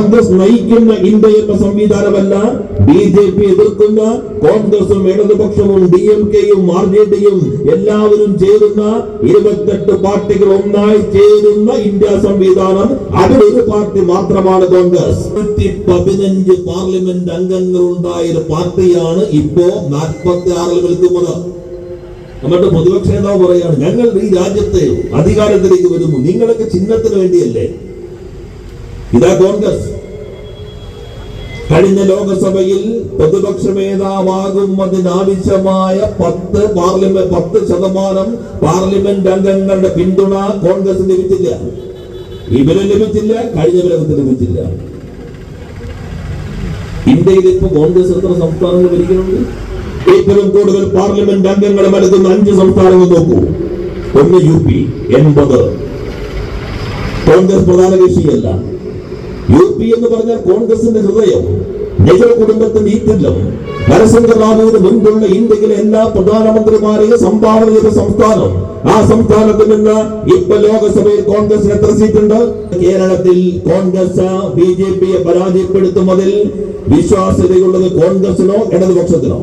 കോൺഗ്രസ് നയിക്കുന്ന ഇന്ത്യ എന്ന സംവിധാനമല്ല B J P എതിർക്കുന്ന കോൺഗ്രസും ഇടതുപക്ഷവും ഡി എം കെയും ആർ ജെ ഡിയും എല്ലാവരും ചേരുന്ന ഇരുപത്തെട്ട് പാർട്ടികൾ ഒന്നായി ചേരുന്ന ഇന്ത്യ സംവിധാനം അതിലൊരു പാർട്ടി മാത്രമാണ് കോൺഗ്രസ്. പതിനഞ്ച് പാർലമെന്റ് അംഗങ്ങൾ ഉണ്ടായ ഒരു പാർട്ടിയാണ് ഇപ്പോ നാൽപ്പത്തി ആറിൽ നിൽക്കുന്നത്. നമ്മുടെ പ്രതിപക്ഷ നേതാവ് പറയാണ് ഞങ്ങൾ ഈ രാജ്യത്തെ അധികാരത്തിലേക്ക് വരുന്നു. നിങ്ങളൊക്കെ ചിഹ്നത്തിന് വേണ്ടിയല്ലേ? ഇതാ കോൺഗ്രസ് കഴിഞ്ഞ ലോകസഭയിൽ പ്രതിപക്ഷ നേതാവാകുന്നതിനാവശ്യമായ പത്ത് പാർലമെന്റ് പത്ത് ശതമാനം പാർലമെന്റ് അംഗങ്ങളുടെ പിന്തുണ കോൺഗ്രസ് ലഭിച്ചില്ല. ഇവരും ലഭിച്ചില്ല കഴിഞ്ഞ വിലകത്ത് ലഭിച്ചില്ല. ഇന്ത്യയിൽ ഇപ്പൊ കോൺഗ്രസ് എത്ര സംസ്ഥാനങ്ങൾ ഭരിക്കുന്നുണ്ട്? ഏറ്റവും കൂടുതൽ പാർലമെന്റ് അംഗങ്ങളെ നൽകുന്ന അഞ്ച് സംസ്ഥാനങ്ങൾ നോക്കൂ. ഒന്ന് യു പി എൺപത്. കോൺഗ്രസ് പ്രധാന കക്ഷിയല്ല. യു പി എന്ന് പറഞ്ഞാൽ കോൺഗ്രസിന്റെ ഹൃദയം നെഹ്റു കുടുംബത്തിന്റെ ഈറ്റില്ലം നരസിംഹ റാവുവിന് മുൻപുള്ള ഇന്ത്യയിലെ എല്ലാ പ്രധാനമന്ത്രിമാരെയും സംഭാവന ചെയ്ത സംസ്ഥാനം. ആ സംസ്ഥാനത്ത് നിന്ന് ഇപ്പൊ ലോകസഭയിൽ കോൺഗ്രസിന് എത്ര സീറ്റുണ്ട്? കേരളത്തിൽ കോൺഗ്രസ് ബി ജെ പിയെ പരാജയപ്പെടുത്തുന്നതിൽ വിശ്വാസ്യതയുള്ളത് കോൺഗ്രസിനോ ഇടതുപക്ഷത്തിനോ.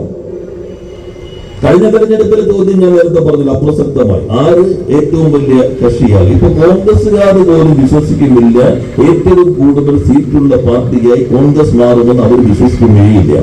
കഴിഞ്ഞ തെരഞ്ഞെടുപ്പിൽ ചോദ്യം ഞാൻ നേരത്തെ പറഞ്ഞില്ല അപ്രസക്തമായി. ആര് ഏറ്റവും വലിയ കക്ഷിയാണ്? ഇപ്പൊ കോൺഗ്രസ്സുകാർ പോലും വിശ്വസിക്കുന്നില്ല ഏറ്റവും കൂടുതൽ സീറ്റുള്ള പാർട്ടിയായി കോൺഗ്രസ് മാറുമെന്ന് അവർ വിശ്വസിക്കുകയില്ല